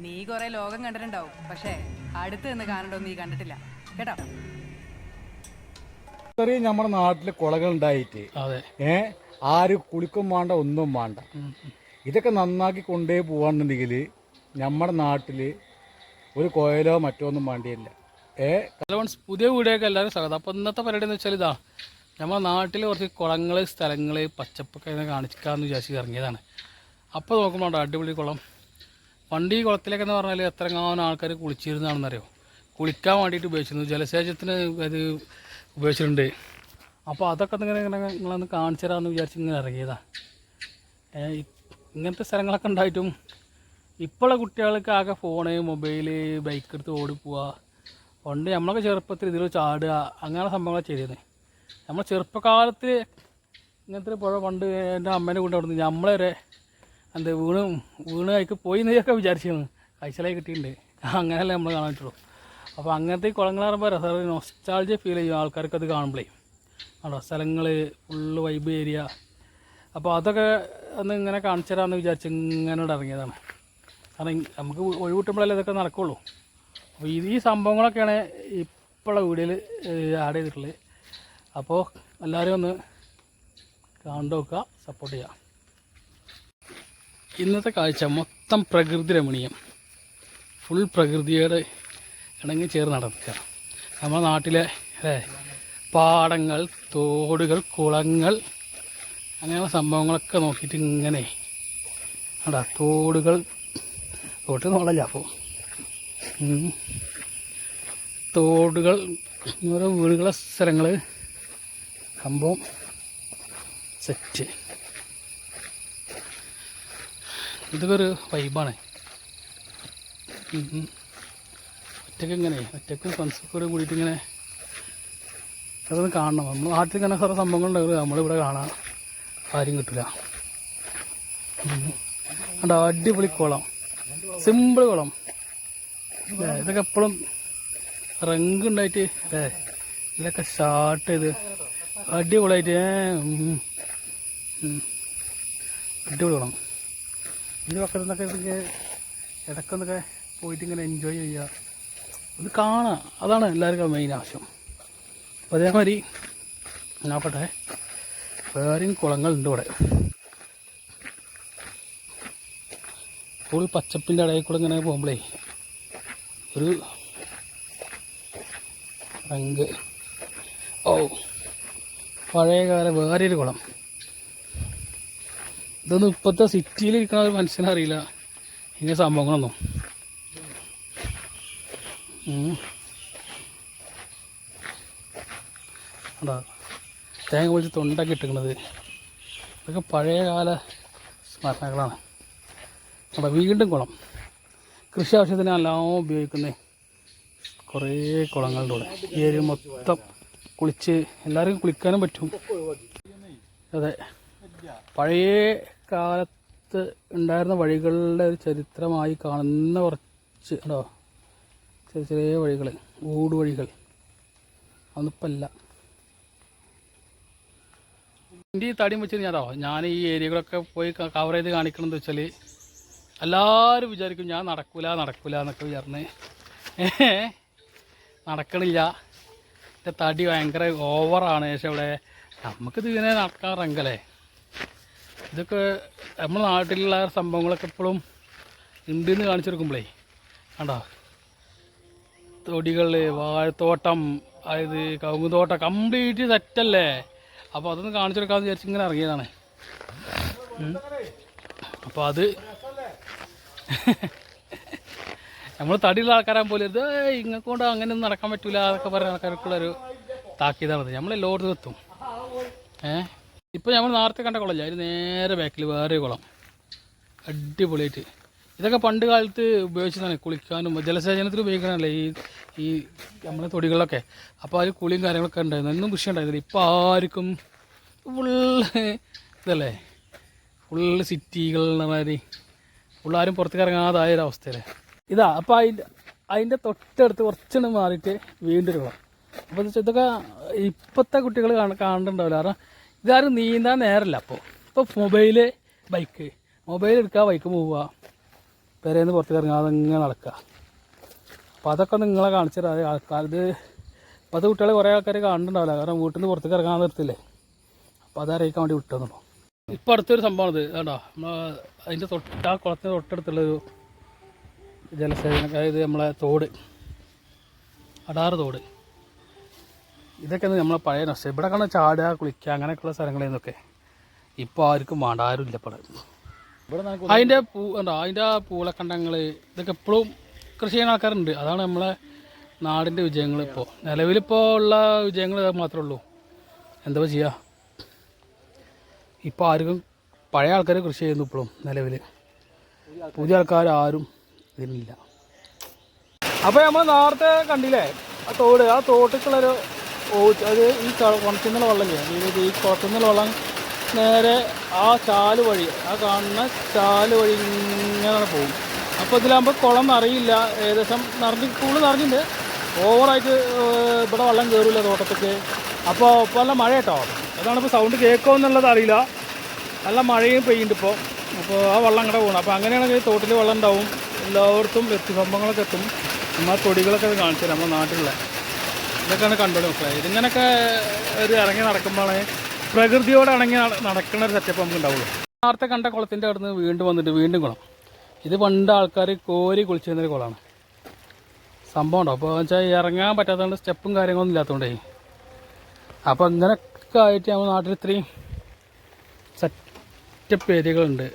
നീ കുറെ ലോകം കണ്ടിട്ടുണ്ടാവും. പക്ഷേ അടുത്ത് നിന്ന് കാണണ്ടോ നീ കണ്ടിട്ടില്ല. കേട്ടോ? ഇത്രയും നമ്മുടെ നാട്ടിൽ കുളകൾ ഉണ്ടായിട്ട് അതെ. ഏ? ആരും കുളിക്കും വേണ്ട ഒന്നും വേണ്ട. ഇതൊക്കെ നന്നാക്കി കൊണ്ടേ പോവാണെന്നുണ്ടെങ്കിൽ നമ്മുടെ നാട്ടിൽ ഒരു കോയലോ മറ്റോ ഒന്നും വേണ്ടിയില്ല. ഏ? കലവൺസ് പുതിയ വീഡിയോയൊക്കെ എല്ലാവരും സ്വാഗതം. അപ്പോൾ ഇന്നത്തെ പരിപാടി എന്ന് വെച്ചാൽ ഇതാ നമ്മുടെ നാട്ടിൽ കുറച്ച് കുളങ്ങൾ സ്ഥലങ്ങൾ പച്ചപ്പൊക്കെ കാണിക്കാന്ന് കാണിക്കാമെന്ന് വിചാരിച്ച് ഇറങ്ങിയതാണ്. അപ്പോൾ നോക്കുമ്പോൾ അടിപൊളി കുളം. പണ്ട് ഈ കുളത്തിലേക്കെന്ന് പറഞ്ഞാൽ എത്രങ്ങാനും ആൾക്കാർ കുളിച്ചിരുന്നാണെന്നറിയോ? കുളിക്കാൻ വേണ്ടിയിട്ട് ഉപയോഗിച്ചിരുന്നു. ജലസേചനത്തിന് അത് ഉപയോഗിച്ചിട്ടുണ്ട്. അപ്പോൾ അതൊക്കെ ഇങ്ങനെ ഇങ്ങനെ നിങ്ങളൊന്ന് കാണിച്ചു തരാമെന്ന് വിചാരിച്ച് ഇങ്ങനെ ഇറങ്ങിയതാണ് ഇങ്ങനത്തെ സ്ഥലങ്ങളൊക്കെ ഉണ്ടായിട്ടും ഇപ്പോഴുള്ള കുട്ടികൾക്ക് ആകെ ഫോണ് മൊബൈൽ ബൈക്ക് എടുത്ത് ഓടിപ്പോവുക പണ്ട് നമ്മളൊക്കെ ചെറുപ്പത്തിൽ ഇതിൽ ചാടുക അങ്ങനെയുള്ള സംഭവങ്ങളൊക്കെ ചെയ്തിരുന്നത് നമ്മൾ ചെറുപ്പകാലത്ത് ഇങ്ങനത്തെ പുഴ പണ്ട് എന്റെ അമ്മേനെ കൊണ്ട് നമ്മളെ വരെ എന്താ വീണ് വീണ് അതിക്ക് പോയി എന്നൊക്കെ വിചാരിച്ചിരുന്നു. കഴിച്ചലായി കിട്ടിയിട്ടുണ്ട്. അങ്ങനെയല്ലേ നമ്മൾ കാണാൻ പറ്റുള്ളൂ. അപ്പോൾ അങ്ങനത്തെ ഈ കുളങ്ങൾ പറയുമ്പോൾ രസം നൊസ്റ്റാൾജിയ ഫീൽ ചെയ്യും. ആൾക്കാർക്ക് അത് കാണുമ്പോഴേ ആണോ സ്ഥലങ്ങൾ ഫുള്ള് വൈബ് ഏരിയ അപ്പോൾ അതൊക്കെ ഒന്ന് ഇങ്ങനെ കാണിച്ചു തരാമെന്ന് വിചാരിച്ച് ഇങ്ങനെ ഇറങ്ങിയതാണ്. കാരണം നമുക്ക് ഒഴിവിട്ടുമ്പോഴല്ലേ ഇതൊക്കെ നടക്കുള്ളൂ. അപ്പോൾ ഈ സംഭവങ്ങളൊക്കെയാണ് ഇപ്പോഴുള്ള വീഡിയോയിൽ ആഡ് ചെയ്തിട്ടുള്ളത്. അപ്പോൾ എല്ലാവരും ഒന്ന് കണ്ടു നോക്കുക സപ്പോർട്ട് ചെയ്യുക. ഇന്നത്തെ കാഴ്ച മൊത്തം പ്രകൃതി രമണീയം. ഫുൾ പ്രകൃതിയോട് ഇണങ്ങി ചേർന്ന് നടക്കുക. നമ്മുടെ നാട്ടിലെ അല്ലേ? പാടങ്ങൾ തോടുകൾ കുളങ്ങൾ അങ്ങനെയുള്ള സംഭവങ്ങളൊക്കെ നോക്കിയിട്ട് ഇങ്ങനെ. അടാ തോടുകൾ. തോട്ട് നോളല്ല അപ്പോൾ തോടുകൾ ഓരോ വീടുകളെ സ്ഥലങ്ങൾ സംഭവം സെറ്റ് ഇതൊക്കെ ഒരു വൈബാണ് ഒറ്റയ്ക്ക് ഇങ്ങനെ ഒറ്റയ്ക്ക് ഫ്രണ്ട്സൊക്കെ കൂടിയിട്ട് ഇങ്ങനെ അതൊന്ന് കാണണം. നമ്മൾ നാട്ടിൽ ഇങ്ങനെ കുറേ സംഭവങ്ങളുണ്ടാവും നമ്മളിവിടെ കാണാൻ കാര്യം കിട്ടില്ല അണ്ട അടിപൊളി കുളം. സിമ്പിൾ കുളം. ഇതൊക്കെ എപ്പോഴും റങ്ക് ഉണ്ടായിട്ട് അല്ലേ? ഇതൊക്കെ ഷാർട്ട് ചെയ്ത് അടിപൊളിയായിട്ട്. അടിപൊളി കുളം. ഇതിന്റെ പക്കത്തു നിന്നൊക്കെ ഇതൊക്കെ ഇടയ്ക്കൊന്നൊക്കെ പോയിട്ട് ഇങ്ങനെ എൻജോയ് ചെയ്യുക. ഒന്ന് കാണുക. അതാണ് എല്ലാവർക്കും മെയിൻ ആവശ്യം. അപ്പോൾ അതേമാതിരി നോക്കട്ടെ. വേറെയും കുളങ്ങളുണ്ട് ഇവിടെ. ഫുൾ പച്ചപ്പിന്റെ ഇടയിൽ കൂടെ ഇങ്ങനെ പോകുമ്പോഴേ ഒരു റങ്ക്. ഓ പഴയകാല വേറൊരു കുളം. ഇതൊന്നും ഇപ്പോഴത്തെ സിറ്റിയിൽ ഇരിക്കുന്ന ഒരു മനുഷ്യനറിയില്ല ഇങ്ങനെ സംഭവങ്ങളൊന്നും. അതാ തേങ്ങ പൊളിച്ച് തൊണ്ടൊക്കെ ഇട്ടിക്കണത് ഇതൊക്കെ പഴയകാല സ്മരണകളാണ്. അവിടെ വീണ്ടും കുളം. കൃഷി ആവശ്യത്തിന് എല്ലാം ഉപയോഗിക്കുന്നത് കുറേ കുളങ്ങളുടെ കൂടെ. ഈ ഏരിയ മൊത്തം കുളിച്ച് എല്ലാവർക്കും കുളിക്കാനും പറ്റും. അതെ പഴയ കാലത്ത് ഉണ്ടായിരുന്ന വഴികളുടെ ഒരു ചരിത്രമായി കാണുന്ന കുറച്ച് ഉണ്ടോ ചെറിയ ചെറിയ വഴികൾ ഊട് വഴികൾ. അതൊന്നിപ്പല്ല. എന്റെ ഈ തടിയും വെച്ച് ഞാനോ ഞാൻ ഈ ഏരിയകളൊക്കെ പോയി കവർ ചെയ്ത് കാണിക്കണമെന്ന് വെച്ചാൽ എല്ലാവരും വിചാരിക്കും ഞാൻ നടക്കൂല നടക്കൂല എന്നൊക്കെ വിചാരിന്ന്. നടക്കണില്ല. എന്റെ തടി ഭയങ്കര ഓവറാണ് പക്ഷെ ഇവിടെ നമുക്കിത് ഇങ്ങനെ നടക്കാൻ ഇതൊക്കെ നമ്മുടെ നാട്ടിലുള്ള സംഭവങ്ങളൊക്കെ എപ്പോഴും ഉണ്ടെന്ന് കാണിച്ചെടുക്കുമ്പോഴേ കണ്ടോ? തൊടികൾ വാഴത്തോട്ടം അതായത് കവുങ്ങുതോട്ടം കംപ്ലീറ്റ് സെറ്റല്ലേ? അപ്പോൾ അതൊന്ന് കാണിച്ചെടുക്കാമെന്ന് വിചാരിച്ച് ഇങ്ങനെ ഇറങ്ങിയതാണ്. അപ്പോൾ അത് നമ്മൾ തടിയുള്ള ആൾക്കാരാൻ പോലെ ഇത് ഇങ്ങക്ക് കൊണ്ട് അങ്ങനെ ഒന്നും നടക്കാൻ പറ്റൂല എന്നൊക്കെ പറയുന്ന ആൾക്കാർക്കുള്ളൊരു താക്കീതാണത് ലോഡ് എത്തും. ഏ? ഇപ്പോൾ നമ്മൾ നേരത്തെ കണ്ട കുളമില്ല അതിന് നേരെ ബാക്കിൽ വേറെ കുളം. അടിപൊളിയായിട്ട്. ഇതൊക്കെ പണ്ട് കാലത്ത് ഉപയോഗിച്ചതാണ് കുളിക്കാനും ജലസേചനത്തിന് ഉപയോഗിക്കാനല്ലേ ഈ ഈ നമ്മളെ തൊടികളിലൊക്കെ. അപ്പോൾ അതിൽ കുളിയും കാര്യങ്ങളൊക്കെ ഉണ്ടായിരുന്നു. എന്നും കൃഷി ഉണ്ടായിരുന്നില്ല. ഇപ്പോൾ ആർക്കും ഫുള്ള് ഇതല്ലേ? ഫുള്ള് സിറ്റികൾ മാതിരി. ഫുള്ളാരും പുറത്തേക്ക് ഇറങ്ങാതായ ഒരു അവസ്ഥയല്ലേ? ഇതാ അപ്പോൾ അതിന്റെ അതിന്റെ തൊട്ടടുത്ത് കുറച്ചുകൂടെ മാറിയിട്ട് വീണ്ടും കുളം. അപ്പോൾ ഇതൊക്കെ ഇപ്പോഴത്തെ കുട്ടികൾ കാണ കാണുന്നുണ്ടാവില്ല. കാരണം ഇതാരും നീന്താൻ നേരമില്ല അപ്പോൾ ഇപ്പോൾ മൊബൈൽ ബൈക്ക്. മൊബൈൽ എടുക്കുക ബൈക്ക് പോവുക പെരേന്ന് പുറത്തേക്ക് ഇറങ്ങാതെ ഇങ്ങനെ നടക്കുക അപ്പോൾ അതൊക്കെ നിങ്ങളെ കാണിച്ചത് ആൾക്കാർ ഇത് ഇപ്പോഴത്തെ കുട്ടികൾ കുറേ ആൾക്കാർ കാണുന്നുണ്ടാവില്ല. കാരണം വീട്ടിൽ നിന്ന് പുറത്തേക്ക് ഇറങ്ങാൻ നിർത്തില്ലേ. അപ്പോൾ അതറിയിക്കാൻ വേണ്ടി വിട്ടെന്നുള്ളൂ ഇപ്പോൾ അടുത്തൊരു സംഭവമാണ് ഇത്. കേട്ടോ നമ്മൾ അതിന്റെ തൊട്ട് ആ കുളത്തിന് തൊട്ടടുത്തുള്ളൊരു ജലസേചന അതായത് നമ്മളെ തോട്. അടാറ് തോട്. ഇതൊക്കെ നമ്മളെ പഴയ നഷ്ടം. ഇവിടെ കാണാൻ ചാടുക കുളിക്കുക അങ്ങനെയൊക്കെയുള്ള സ്ഥലങ്ങളിൽ നിന്നൊക്കെ ഇപ്പോൾ ആർക്കും വേണ്ട ആരും ഇല്ല ഇപ്പോൾ അതിന്റെ പൂ ഉണ്ടോ അതിന്റെ ആ പൂളക്കണ്ടങ്ങൾ ഇതൊക്കെ എപ്പോഴും കൃഷി ചെയ്യുന്ന ആൾക്കാരുണ്ട്. അതാണ് നമ്മളെ നാടിന്റെ വിജയങ്ങൾ ഇപ്പോൾ നിലവിലിപ്പോൾ ഉള്ള വിജയങ്ങൾ മാത്രമേ ഉള്ളൂ. എന്താ ചെയ്യുക ഇപ്പോൾ ആർക്കും പഴയ ആൾക്കാർ കൃഷി ചെയ്യുന്നു ഇപ്പോഴും നിലവിൽ പുതിയ ആൾക്കാർ ആരും ഇതിനില്ല അപ്പോൾ നമ്മൾ നേരത്തെ കണ്ടില്ലേ? ആ തോട് ആ തോട്ടിക്കുള്ളൊരു അത് ഈ കുളത്തിൽ നിന്നുള്ള വെള്ളമില്ലേ? ഇത് ഈ കുളത്തിൽ നിന്നുള്ള വെള്ളം നേരെ ആ ചാൽ വഴി ആ കാണുന്ന ചാൽ വഴി ഇങ്ങനെ പോകും. അപ്പോൾ ഇതിലാകുമ്പോൾ കുളം അറിയില്ല. ഏകദേശം നിറഞ്ഞ് കൂടുതൽ നിറഞ്ഞിട്ടുണ്ട് ഓവറായിട്ട് ഇവിടെ വെള്ളം കയറില്ല തോട്ടത്തേക്ക്. അപ്പോൾ ഇപ്പോൾ നല്ല മഴ കേട്ടോ അതാണ് ഇപ്പോൾ സൗണ്ട് കേൾക്കുമോ എന്നുള്ളത് അറിയില്ല. നല്ല മഴയും പെയ്യുന്നുണ്ട് ഇപ്പോൾ അപ്പോൾ ആ വെള്ളം അങ്ങോട്ട് പോകണം അപ്പോൾ അങ്ങനെയാണെങ്കിൽ തോട്ടിൽ വെള്ളം ഉണ്ടാവും. എല്ലായിടത്തും വ്യക്തിസംഭവങ്ങളൊക്കെ എത്തും. നമ്മൾ തൊടികളൊക്കെ കാണിച്ചു തരാം നമ്മുടെ നാട്ടിലുള്ള. ഇതൊക്കെയാണ് കണ്ടോളൂ മക്കളെ. ഇതിങ്ങനൊക്കെ ഒരു ഇറങ്ങി നടക്കുമ്പോഴേ പ്രകൃതിയോട് ഇണങ്ങി നടക്കുന്ന ഒരു സെറ്റപ്പ് നമുക്ക് ഉണ്ടാവുള്ളൂ നേരത്തെ കണ്ട കുളത്തിന്റെ അടുത്ത് വീണ്ടും വന്നിട്ട് വീണ്ടും കുളം. ഇത് പണ്ട് ആൾക്കാർ കോരി കുളിച്ചിരുന്നൊരു കുളമാണ്. സംഭവം ഉണ്ടോ? അപ്പോൾ വെച്ചാൽ ഇറങ്ങാൻ പറ്റാത്തതുകൊണ്ട് സ്റ്റെപ്പും കാര്യങ്ങളൊന്നും ഇല്ലാത്തതുകൊണ്ടേ. അപ്പോൾ ഇങ്ങനെയൊക്കെ ആയിട്ട് നമ്മുടെ നാട്ടിൽ ഇത്രയും സെറ്റപ്പ് ഏരിയകളുണ്ട്.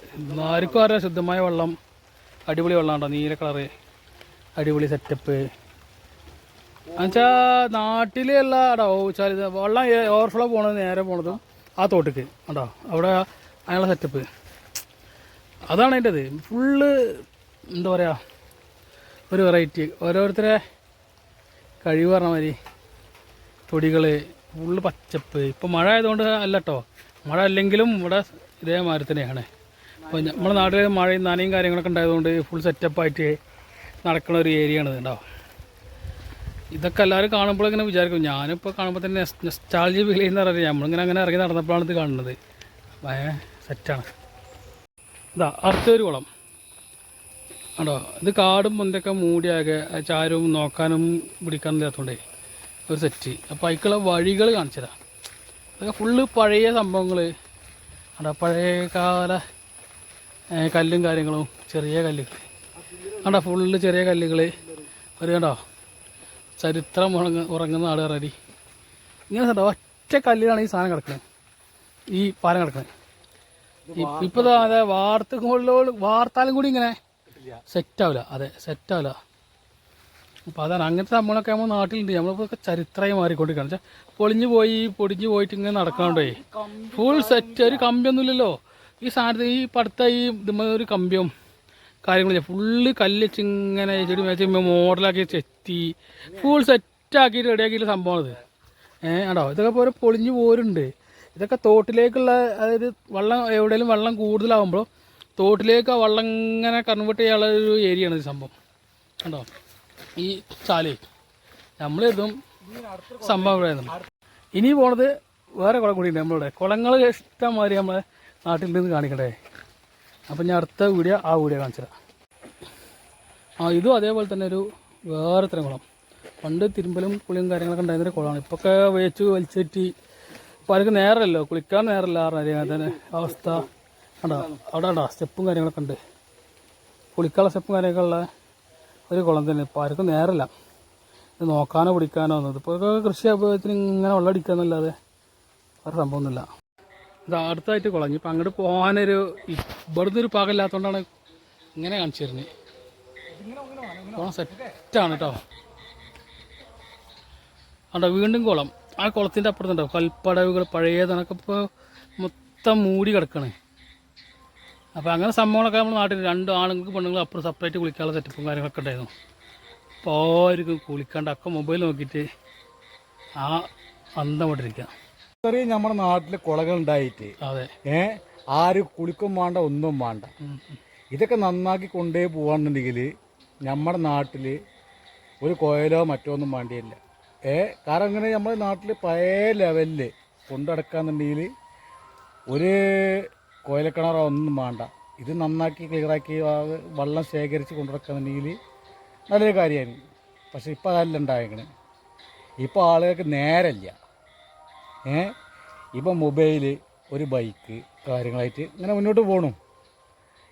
ആർക്കും അറിയാം ശുദ്ധമായ വെള്ളം അടിപൊളി വെള്ളം ഉണ്ടോ നീല കളറ് അടിപൊളി സെറ്റപ്പ് എന്നുവെച്ചാൽ നാട്ടിലുള്ള അടോ വെച്ചാൽ വെള്ളം ഓവർഫ്ലോ പോണത് നേരെ പോണത് ആ തോട്ടിക്ക് അടോ അവിടെ അതിനുള്ള സെറ്റപ്പ് അതാണ് അതിന്റെ ഇത് ഫുള്ള് എന്താ പറയുക ഒരു വെറൈറ്റി ഓരോരുത്തരെ കഴിവ് പറഞ്ഞ മാതിരി തൊടികൾ ഫുള്ള് പച്ചപ്പ്. ഇപ്പം മഴ ആയതുകൊണ്ട് അല്ല കേട്ടോ മഴ അല്ലെങ്കിലും ഇവിടെ ഇതേമാതിരി തന്നെയാണ്. അപ്പോൾ നമ്മുടെ നാട്ടിൽ മഴയും നനയും കാര്യങ്ങളൊക്കെ ഉണ്ടായതുകൊണ്ട് ഫുൾ സെറ്റപ്പായിട്ട് നടക്കുന്ന ഒരു ഏരിയ ആണ് ഇത് ഇതൊക്കെ എല്ലാവരും കാണുമ്പോൾ ഇങ്ങനെ വിചാരിക്കും. ഞാനിപ്പോൾ കാണുമ്പോൾ തന്നെ നെസ്റ്റാൾജി ഫീൽ ചെയ്യുന്ന അറിയാം നമ്മളിങ്ങനെ അങ്ങനെ ഇറങ്ങി നടന്നപ്പോഴാണ് ഇത് കാണുന്നത്. ഭയ സെറ്റാണ് ഇതാ അർത്തൊരു കുളം ആണോ ഇത് കാടും മുന്തൊക്കെ മൂടിയാകെ ചാരും നോക്കാനും പിടിക്കാനും ഇല്ലാത്തതുകൊണ്ടേ ഒരു സെറ്റ് അപ്പോൾ അതിക്കുള്ള വഴികൾ കാണിച്ചു തരാം. അതൊക്കെ ഫുള്ള് പഴയ സംഭവങ്ങൾ അവിടെ പഴയ കാല കല്ലും കാര്യങ്ങളും ചെറിയ കല്ലുകൾ കണ്ടോ? ഫുള്ള് ചെറിയ കല്ലുകൾ ഒരു കണ്ടോ? ചരിത്രം ഉറങ്ങ ഉറങ്ങുന്ന ആൾ കയറി ഇങ്ങനെ കണ്ടോ? ഒറ്റ കല്ലിലാണ് ഈ സാധനം കിടക്കുന്നത് ഈ പാലം കിടക്കുന്നത് ഇപ്പോൾ അതെ വാർത്തകളിലോട് വാർത്താലും കൂടി ഇങ്ങനെ സെറ്റാവില്ല അതെ സെറ്റാവില്ല അപ്പോൾ അതാണ് അങ്ങനത്തെ സംഭവങ്ങളൊക്കെ നമ്മൾ നാട്ടിലുണ്ട്. നമ്മളിപ്പോൾ ചരിത്രമായി മാറിക്കൊണ്ടിരിക്കുകയാണ്. വെച്ചാൽ പൊളിഞ്ഞു പോയി പൊടിഞ്ഞു പോയിട്ട് ഇങ്ങനെ നടക്കാണ്ടേ ഫുൾ സെറ്റ് ഒരു കമ്പിയൊന്നുമില്ലല്ലോ. ഈ സാധനത്തിൽ ഈ പടുത്ത ഈ ഒരു കമ്പിയും കാര്യങ്ങളില്ല ഫുള്ള് കല്ല് വെച്ച് ഇങ്ങനെ ചെടി മേച്ച് മോഡലാക്കി ചെത്തി ഫുൾ സെറ്റാക്കിയിട്ട് റെഡിയാക്കിയിട്ട് സംഭവം ഇത് ഏഹ് ആണോ ഇതൊക്കെ പോലെ പൊളിഞ്ഞു പോരുണ്ട്. ഇതൊക്കെ തോട്ടിലേക്കുള്ള അതായത് വെള്ളം എവിടെയെങ്കിലും വെള്ളം കൂടുതലാകുമ്പോൾ തോട്ടിലേക്ക് ആ വെള്ളം ഇങ്ങനെ കൺവേർട്ട് ചെയ്യാനുള്ള ഒരു ഏരിയ ആണ് ഈ സംഭവം. കണ്ടോ? ഈ ചാലേ. നമ്മൾ ഇതും സംഭവം ഇവിടെ ഇനി പോണത് വേറെ കുളം കൂടി ഉണ്ട് നമ്മളിവിടെ. കുളങ്ങൾ ഇഷ്ടം മാതിരി നമ്മളെ നാട്ടിൽ നിന്ന് കാണിക്കണ്ടേ? അപ്പം ഞാൻ അടുത്ത വീഡിയോ ആ വീഡിയോ കാണിച്ചുതരാം. ആ ഇതും അതേപോലെ തന്നെ ഒരു വേറെ തരം കുളം. പണ്ട് തിരുമ്പലും കുളിയും കാര്യങ്ങളൊക്കെ ഉണ്ടായിരുന്നൊരു കുളമാണ്. ഇപ്പൊക്കെ വേച്ച് വലിച്ചേറ്റി ഇപ്പം അവർക്ക് നേരമല്ലോ കുളിക്കാൻ നേരമല്ല അറിയാതെ അവസ്ഥ. കണ്ടോ? അവിടെ ഉണ്ടോ സ്റ്റെപ്പും കാര്യങ്ങളൊക്കെ ഉണ്ട്. കുളിക്കാനുള്ള സ്റ്റെപ്പും കാര്യങ്ങളൊക്കെ ഉള്ള ഒരു കുളം തന്നെ. ഇപ്പം ആർക്കും നേരല്ല ഇത് നോക്കാനോ പിടിക്കാനോ ഒന്നും. ഇപ്പോൾ കൃഷി അഭിപ്രായത്തിന് ഇങ്ങനെ വെള്ളം അടിക്കാന്നല്ലാതെ വേറെ സംഭവമൊന്നുമില്ല. ഇത് അടുത്തായിട്ട് കുളഞ്ഞു. ഇപ്പം അങ്ങോട്ട് പോകാനൊരു ഇവിടുന്ന് ഒരു പാകമില്ലാത്തതുകൊണ്ടാണ് ഇങ്ങനെ കാണിച്ചു തരുന്നത് കുളം സെറ്റാണ് കേട്ടോ അവിടെ വീണ്ടും കുളം. ആ കുളത്തിന്റെ അപ്പുറത്തുണ്ടാവും കൽപ്പടവുകൾ പഴയതണക്കെ ഇപ്പോൾ മൊത്തം മൂടി കിടക്കണേ. അപ്പോൾ അങ്ങനെ സംഭവങ്ങളൊക്കെ നമ്മുടെ നാട്ടിൽ രണ്ട് ആണുങ്ങൾക്ക് പെണ്ണുങ്ങൾ അപ്പുറം സെപ്പറേറ്റ് കുളിക്കാനുള്ള സെറ്റപ്പും കാര്യങ്ങളൊക്കെ ഉണ്ടായിരുന്നു. അപ്പോൾ ആർക്കും കുളിക്കാണ്ട് അക്കം മൊബൈൽ നോക്കിയിട്ട് ആ അന്തം കൊണ്ടിരിക്കുക ഇത്രയും നമ്മുടെ നാട്ടിൽ കുളകൾ ഉണ്ടായിട്ട് അതെ. ഏ? ആര് കുളിക്കും വേണ്ട ഒന്നും വേണ്ട. ഇതൊക്കെ നന്നാക്കി കൊണ്ടേ പോവാന്നുണ്ടെങ്കിൽ നമ്മുടെ നാട്ടിൽ ഒരു കോയലോ മറ്റോ ഒന്നും വേണ്ടിയില്ല. ഏ? കാരണം ഇങ്ങനെ നമ്മുടെ നാട്ടിൽ പഴയ ലെവലിൽ കൊണ്ടടക്കാന്നുണ്ടെങ്കിൽ ഒരു കോയലക്കിണറോ ഒന്നും വേണ്ട. ഇത് നന്നാക്കി ക്ലിയറാക്കി വെള്ളം ശേഖരിച്ച് കൊണ്ടുനടക്കാന്നുണ്ടെങ്കിൽ നല്ലൊരു കാര്യമാണ് പക്ഷെ ഇപ്പോൾ അതല്ല ഉണ്ടായേക്കണേ. ഇപ്പോൾ ആളുകൾക്ക് നേരമില്ല ഇപ്പം മൊബൈൽ ഒരു ബൈക്ക് കാര്യങ്ങളായിട്ട് ഇങ്ങനെ മുന്നോട്ട് പോകണം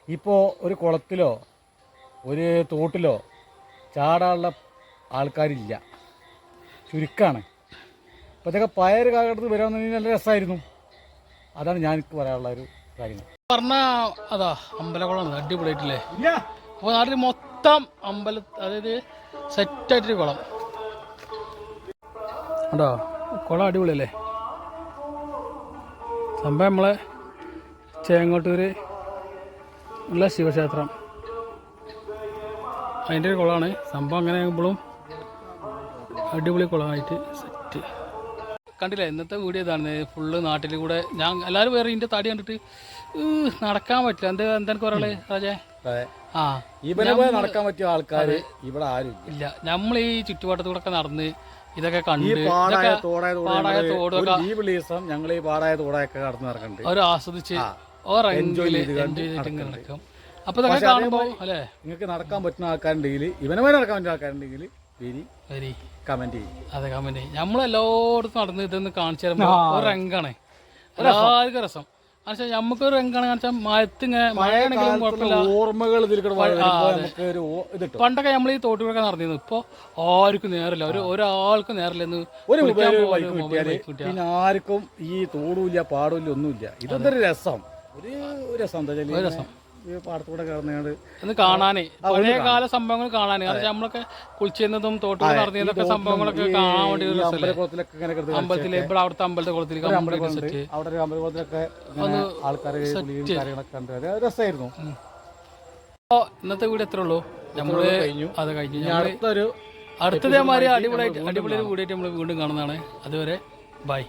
ഇപ്പോൾ ഒരു കുളത്തിലോ ഒരു തോട്ടിലോ ചാടാനുള്ള ആൾക്കാരില്ല. ചുരുക്കമാണ് അപ്പോൾ ഇതൊക്കെ കാലത്ത് കാലഘട്ടത്തിൽ വരാമെന്നുണ്ടെങ്കിൽ നല്ല രസമായിരുന്നു അതാണ് ഞാൻ എനിക്ക് പറയാനുള്ള ഒരു കാര്യങ്ങൾ. പറഞ്ഞാൽ അതാ അമ്പലക്കുളം അടിപൊളിയായിട്ടില്ലേ? അപ്പോൾ നാട്ടിൽ മൊത്തം അമ്പല അതായത് സെറ്റായിട്ടൊരു കുളം. കേട്ടോ കുളം അടിപൊളിയല്ലേ? സംഭവം നമ്മളെ ചേങ്ങോട്ടൂര് ഉള്ള ശിവക്ഷേത്രം. അതിന്റെ ഒരു കുളമാണ്. സംഭവം അങ്ങനെ ആകുമ്പോഴും അടിപൊളി കുളമായിട്ട് സെറ്റ്. കണ്ടില്ല? ഇന്നത്തെ വീഡിയോ ഇതാണ്. ഫുള്ള് നാട്ടിൽ കൂടെ ഞാൻ എല്ലാവരും വേറെ ഇതിന്റെ തടി കണ്ടിട്ട് "ഉഹ്, നടക്കാൻ പറ്റില്ല. എന്ത് എന്താ പറയാളെ രാജേ? ആ. ഇവനെ പോലെ നടക്കാൻ പറ്റിയ ആൾക്കാര് ഇവിടെ ആരും ഇല്ല. നമ്മൾ ഈ ചുറ്റുപാടത്തൂടെ ഒക്കെ നടന്ന് ഇതൊക്കെ ഈ കണ്ട് പാടായ തോടായ പാടായ തോടൊക്കെ ലീവ് ദിവസം ഞങ്ങൾ ഈ പാടായ തോടായൊക്കെ കടന്നു നടക്കണ്ട്. അവർ ആസ്വദിച്ച് എൻജോയ് ചെയ്ത് നടക്കും. അപ്പൊ ഇതൊക്കെ പക്ഷെ കാണുമ്പോ അതേപോലെ- അല്ലേ? നിങ്ങൾക്ക് നടക്കാൻ പറ്റുന്ന ആൾക്കാരുണ്ടെങ്കിൽ ഇവനെ പോലെ നടക്കാൻ പറ്റുന്ന ആൾക്കാരുണ്ടെങ്കിൽ കമന്റ് ചെയ്യും. അതെ കമന്റ് നമ്മളെല്ലായിടത്തും നടന്ന് ഇതൊന്ന് കാണിച്ചു തരുമ്പോ ഒരു രംഗാണ് എല്ലാവർക്കും രസം. നമുക്കൊരു ഓർമ്മകൾ പണ്ടൊക്കെ നമ്മൾ ഈ തോട്ടുകളൊക്കെ നടന്നിരുന്നു. ഇപ്പൊ ആർക്കും നേരല്ല ഒരു ഒരാൾക്കും നേരില്ല എന്ന് ഒരു പിന്നെ ആർക്കും ഈ തോടുമില്ല പാടുമില്ല ഒന്നുമില്ല. ഇതൊന്നൊരു രസം. ഒരു രസം എന്താ രസം. ഈ പാടത്തൂടെ കിടന്നുകൊണ്ട് ഒന്ന് കാണാനേ. പഴയ കാല സംഭവങ്ങൾ കാണാനേ. കാരണം നമ്മളൊക്കെ കുളിച്ചിരുന്നതും തോട്ടിൽ നടന്നിരുന്നതൊക്കെ സംഭവങ്ങളൊക്കെ കാണാൻ വേണ്ടി ഒരു അമ്പലക്കുളത്തിലൊക്കെ ഇങ്ങനെ കിടന്ന് ഇവിടെ അവിടുത്തെ അമ്പലത്തെ കുളത്തിൽ കംപ്ലീറ്റ് അവിടെ ഒരു അമ്പലക്കുളത്തിലൊക്കെ ആൾക്കാരെ ആൾക്കാർ കാര്യങ്ങളൊക്കെ കണ്ട് അത് രസമായിരുന്നു. അപ്പോൾ ഇന്നത്തെ വീട് എത്ര ഉള്ളൂ? നമ്മൾ കഴിഞ്ഞു. അത് കഴിഞ്ഞു. അടുത്തൊരു അടുത്തതേമാതിരി അടിപൊളിയായിട്ട് അടിപൊളിയായിട്ട് കൂടിയിട്ട് നമ്മൾ വീണ്ടും കാണുന്നതാണ്. അതുവരെ ബൈ.